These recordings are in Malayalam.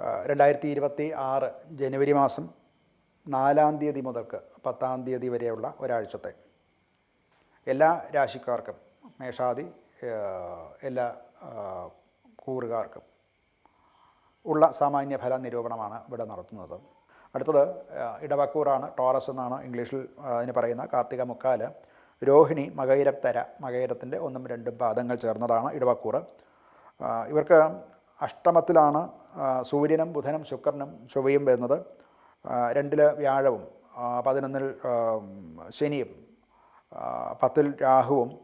രണ്ടായിരത്തി ഇരുപത്തി ആറ് ജനുവരി മാസം നാലാം തീയതി മുതൽക്ക് പത്താം തീയതി വരെയുള്ള ഒരാഴ്ചത്തെ എല്ലാ രാശിക്കാർക്കും മേഷാദി എല്ലാ കൂറുകാർക്കും ഉള്ള സാമാന്യ ഫല നിരൂപണമാണ് ഇവിടെ നടത്തുന്നത്. അടുത്തത് ഇടവക്കൂറാണ് ടോറസ് എന്നാണ് ഇംഗ്ലീഷിൽ അതിന് പറയുന്ന കാർത്തിക മുക്കാൽ. രോഹിണി മകയിരത്തര മകയിരത്തിന്റെ ഒന്നും രണ്ടും പാദങ്ങൾ ചേർന്നതാണ് ഇടവക്കൂറ്. ഇവർക്ക് അഷ്ടമത്തിലാണ് സൂര്യനും ബുധനും ശുക്രനും ചൊവ്വയും വരുന്നത് രണ്ടിൽ വ്യാഴവും പതിനൊന്നിൽ ശനിയും പത്തിൽ രാഹുവും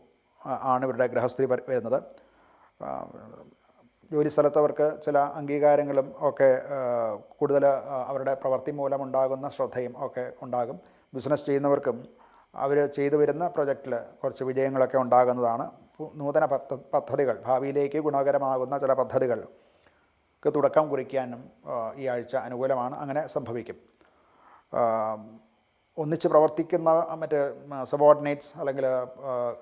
ആണ് ഇവരുടെ ഗ്രഹസ്ഥിതി വരുന്നത്. ജോലിസ്ഥലത്തവർക്ക് ജോലി സ്ഥലത്തവർക്ക് ചില അംഗീകാരങ്ങളും ഒക്കെ കൂടുതൽ അവരുടെ പ്രവൃത്തി മൂലമുണ്ടാകുന്ന ശ്രദ്ധയും ഒക്കെ ഉണ്ടാകും. ബിസിനസ് ചെയ്യുന്നവർക്കും അവർ ചെയ്തു വരുന്ന പ്രൊജക്റ്റിൽ കുറച്ച് വിജയങ്ങളൊക്കെ ഉണ്ടാകുന്നതാണ്. നൂതന പദ്ധ പദ്ധതികൾ ഭാവിയിലേക്ക് ഗുണകരമാകുന്ന ചില പദ്ധതികൾക്ക് തുടക്കം കുറിക്കാനും ഈ ആഴ്ച അനുകൂലമാണ്. അങ്ങനെ സംഭവിക്കും. ഒന്നിച്ച് പ്രവർത്തിക്കുന്ന മറ്റ് സബോർഡിനേറ്റ്സ് അല്ലെങ്കിൽ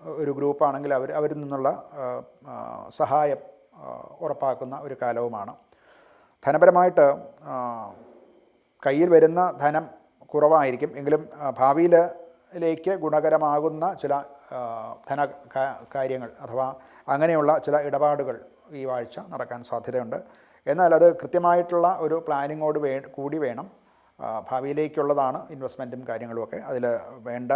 ഒരു ഗ്രൂപ്പാണെങ്കിൽ അവർ അവരിൽ നിന്നുള്ള സഹായം ഉറപ്പാക്കുന്ന ഒരു കാലവുമാണ്. ധനപരമായിട്ട് കയ്യിൽ വരുന്ന ധനം കുറവായിരിക്കും. എങ്കിലും ഭാവിയിലേക്ക് ഗുണകരമാകുന്ന ചില ധന കാര്യങ്ങൾ അഥവാ അങ്ങനെയുള്ള ചില ഇടപാടുകൾ ഈ ആഴ്ച നടക്കാൻ സാധ്യതയുണ്ട്. എന്നാൽ അത് കൃത്യമായിട്ടുള്ള ഒരു പ്ലാനിങ്ങോട് വേ കൂടി വേണം. ഭാവിയിലേക്കുള്ളതാണ് ഇൻവെസ്റ്റ്മെന്റും കാര്യങ്ങളുമൊക്കെ. അതിൽ വേണ്ട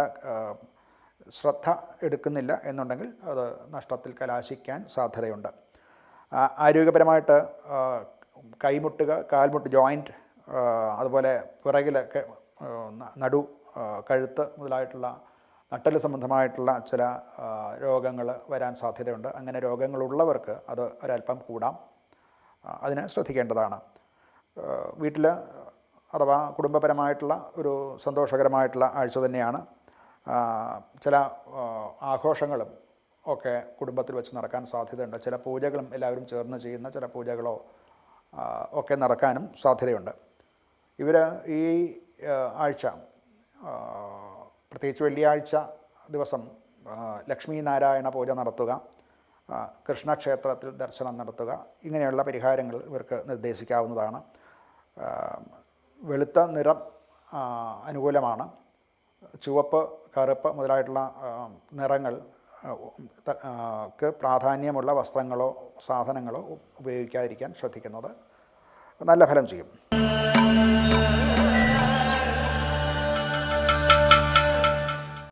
ശ്രദ്ധ എടുക്കുന്നില്ല എന്നുണ്ടെങ്കിൽ അത് നഷ്ടത്തിൽ കലാശിക്കാൻ സാധ്യതയുണ്ട്. ആരോഗ്യപരമായിട്ട് കൈമുട്ടുക കാൽമുട്ട് ജോയിന്റ് അതുപോലെ പിറകിലൊക്കെ നടു കഴുത്ത് മുതലായിട്ടുള്ള നട്ടൽ സംബന്ധമായിട്ടുള്ള ചില രോഗങ്ങൾ വരാൻ സാധ്യതയുണ്ട്. അങ്ങനെ രോഗങ്ങളുള്ളവർക്ക് അത് ഒരല്പം കൂടാം. അതിന് ശ്രദ്ധിക്കേണ്ടതാണ്. വീട്ടിൽ അഥവാ കുടുംബപരമായിട്ടുള്ള ഒരു സന്തോഷകരമായിട്ടുള്ള ആഴ്ച തന്നെയാണ്. ചില ആഘോഷങ്ങളും ഒക്കെ കുടുംബത്തിൽ വെച്ച് നടക്കാൻ സാധ്യതയുണ്ട്. ചില പൂജകളും എല്ലാവരും ചേർന്ന് ചെയ്യുന്ന ചില പൂജകളോ ഒക്കെ നടക്കാനും സാധ്യതയുണ്ട്. ഇവർ ഈ ആഴ്ച പ്രത്യേകിച്ച് വെള്ളിയാഴ്ച ദിവസം ലക്ഷ്മീനാരായണ ലക്ഷ്മി നാരായണ പൂജ നടത്തുക. കൃഷ്ണക്ഷേത്രത്തിൽ ദർശനം നടത്തുക. ഇങ്ങനെയുള്ള പരിഹാരങ്ങൾ ഇവർക്ക് നിർദ്ദേശിക്കാവുന്നതാണ്. വെളുത്ത നിറം അനുകൂലമാണ്. ചുവപ്പ് കറുപ്പ് മുതലായിട്ടുള്ള നിറങ്ങൾ ക്ക് പ്രാധാന്യമുള്ള വസ്ത്രങ്ങളോ സാധനങ്ങളോ ഉപയോഗിക്കാതിരിക്കാൻ ശ്രദ്ധിക്കുന്നത് നല്ല ഫലം ചെയ്യും.